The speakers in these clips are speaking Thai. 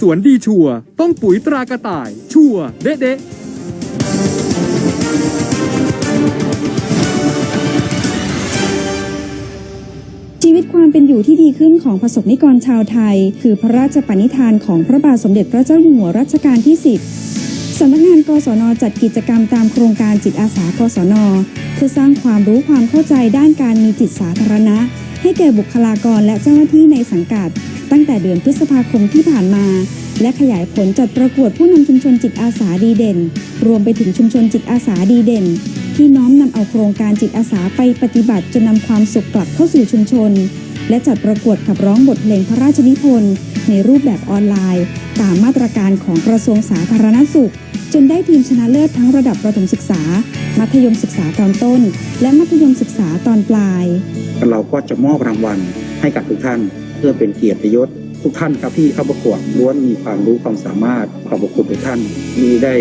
สวนดีชัว ต้องปุ๋ยตรากระต่าย ชัวเด๊ะเด๊ะชีวิตความเป็นอยู่ที่ดีขึ้นของประสบนิกรชาวไทย คือพระราชปณิธานของพระบาทสมเด็จพระเจ้าอยู่หัวรัชกาลที่ 10 สำนักงานกศนจัดกิจกรรมตามโครงการจิตอาสากศน เพื่อสร้างความรู้ความเข้าใจด้านการมีจิตสาธารณะ ให้แก่บุคลากรและเจ้าหน้าที่ในสังกัด ตั้งแต่เดือนพฤษภาคมที่ผ่านมา และขยายผลจัดประกวดผู้นำชุมชนจิตอาสาดีเด่น รวมไปถึงชุมชนจิตอาสาดีเด่น ที่น้อมนำเอาโครงการจิตอาสาไปปฏิบัติจนนำความสุขกลับเข้าสู่ชุมชน และจัดประกวดขับร้องบทเพลงพระราชนิพนธ์ในรูปแบบออนไลน์ ตามมาตรการของกระทรวงสาธารณสุข จนได้ทีมชนะเลิศทั้งระดับประถมศึกษา มัธยมศึกษาตอนต้น และมัธยมศึกษาตอนปลาย เราก็จะมอบรางวัลให้กับทุกท่าน เพื่อเป็นเกียรติยศทุกท่านครับที่เข้าประกวดล้วนมีความรู้ความสามารถขอบพระคุณทุกท่านที่ได้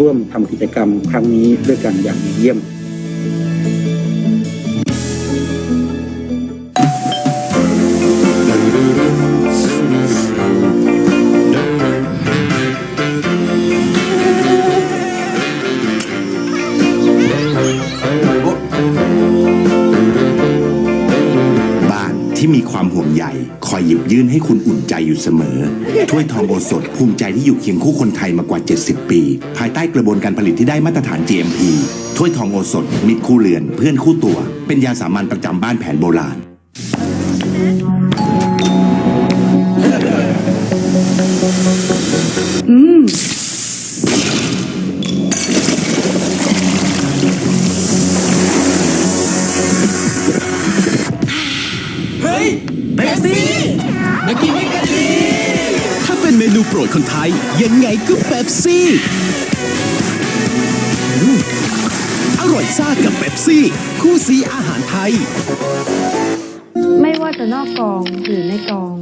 ร่วมทำกิจกรรมครั้งนี้ด้วยกันอย่างเยี่ยม ที่มีความห่วงใยคอยหยิบยื่นให้คุณอุ่นใจอยู่เสมอ ถ้วยทองโอสถภูมิใจที่อยู่เคียงคู่คนไทยมากว่า 70 ปี ภายใต้กระบวนการผลิตที่ได้มาตรฐาน GMP ถ้วยทองโอสถมิตรคู่เรือนเพื่อนคู่ตัว เป็นยาสามัญประจำบ้านแผนโบราณ โปรดคนไทย ยังไงก็เป๊ปซี่อืมอร่อยซ่ากับเป๊ปซี่ คู่ซีอาหารไทย ไม่ว่าจะนอกกองหรือในกอง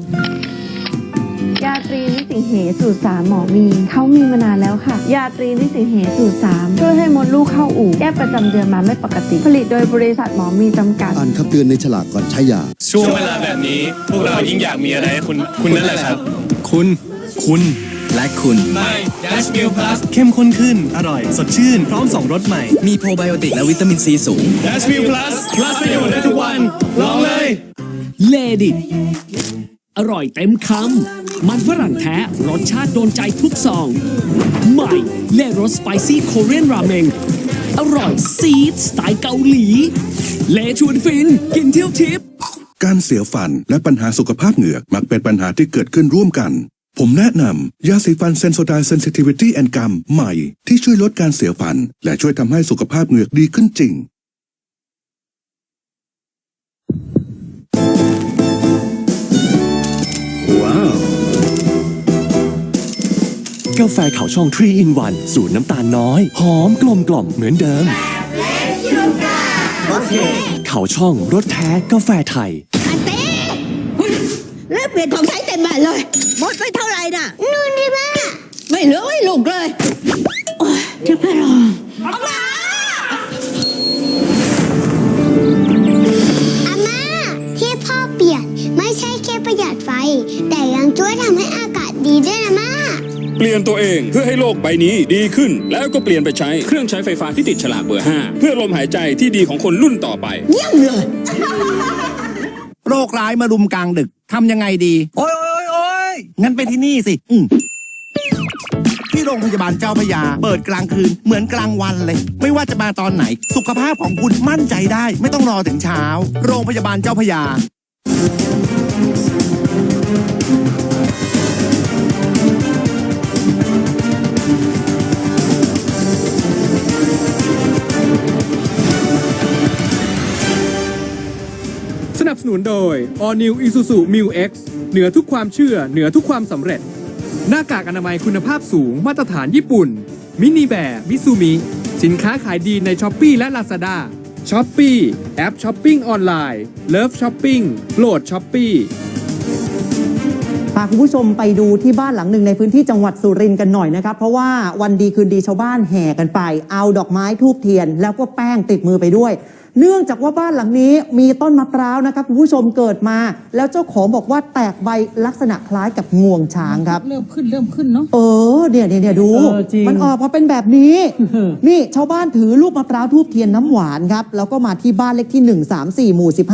ยาตรีนิสิงเหสูตรสามหมอมีเขามีมานานแล้วค่ะ ยาตรีนิสิงเหสูตรสามช่วยให้มดลูกเข้าอู่แก้ประจำเดือนมาไม่ปกติ ผลิตโดยบริษัทหมอมีจำกัด อ่านคำเตือนในฉลากก่อนใช้ยา ช่วงเวลาแบบนี้ พวกเรายิ่งอยากมีอะไรให้คุณคุณนั่นแหละครับ คุณ คุณ และคุณ ไม่ Dash Meal Plus เข้มข้นขึ้น อร่อย สดชื่น พร้อมสองรสใหม่ มีโปรไบโอติกและวิตามินซีสูง Dash Meal Plus plus ประโยชน์ได้ทุกวัน ลองเลย เลดิต อร่อยเต็มคำ มันฝรั่งแท้รสชาติโดนใจทุกซอง ใหม่เลรสสไปซี่โคเรียนราเมง อร่อยซีดสไตล์เกาหลี เลชวนฟิน กินเที่ยวทิปการเสียฟันและปัญหาสุขภาพเหงือกมักเป็นปัญหาที่เกิดขึ้นร่วมกัน ผมแนะนำยาสีฟันเซนโซไดเซนซิทิวิตี้แอนกัมใหม่ที่ช่วยลดการเสียฟัน และช่วยทำให้สุขภาพเหงือกดีขึ้นจริง กาแฟเขาช่อง3 in 1สูตรน้ำตาลน้อย หอมกลมกล่อมเหมือนเดิมเขาช่องรสแท้กาแฟไทย อันเต้เลิกเปลี่ยนของใช้เต็มบ้านเลย หมดไปเท่าไหร่น่ะนู่นดิแม่ไม่เหลือให้ลูกเลย โอ้ยเจะพลองอ ปลี่ยนตัวเองเพื่อให้โลกใบนี้ดีขึ้น แล้วก็เปลี่ยนไปใช้เครื่องใช้ไฟฟ้าที่ติดฉลากเบอร์ 5 เพื่อลมหายใจที่ดีของคนรุ่นต่อไป เยี่ยมเลย โรคร้ายมารุมกลางดึกทำยังไงดี โอ้ยโอ้ยโอ้ยงั้นไปที่นี่สิอืมที่โรงพยาบาลเจ้าพระยา เปิดกลางคืนเหมือนกลางวันเลย ไม่ว่าจะมาตอนไหน สุขภาพของคุณมั่นใจได้ ไม่ต้องรอถึงเช้า โรงพยาบาลเจ้าพระยา สนุนโดย All New Isuzu Mu X เหนือทุกความเชื่อ เหนือทุกความสำเร็จ หน้ากากอนามัยคุณภาพสูงมาตรฐานญี่ปุ่น มินิแบร์มิซูมิ สินค้าขายดีในช้อปปีและ Lazada ช้อปปีแอปช้อปปิ้งออนไลน์ เลิฟช้อปปิ้งโหลดช้อปปี้ พาคุณผู้ชมไปดูที่บ้านหลังหนึ่งในพื้นที่จังหวัดสุรินทร์กันหน่อยนะครับ เพราะว่าวันดีคืนดีชาวบ้านแห่กันไป เอาดอกไม้ทูบเทียน แล้วก็แป้งติดมือไปด้วย เนื่องจากว่าบ้านหลังนี้มีต้นมะพร้าวนะครับคุณผู้ชมเกิดมา แล้วเจ้าของบอกว่าแตกใบลักษณะคล้ายกับงวงช้างครับ เริ่มขึ้นเริ่มขึ้นเนาะเออเนี่ยเนี่ยเนี่ยดู เออจริง มันออกมาเป็นแบบนี้ นี่ชาวบ้านถือลูกมะพร้าวทูบเทียนน้ำหวานครับแล้วก็มาที่บ้านเลขที่ 134 หมู่15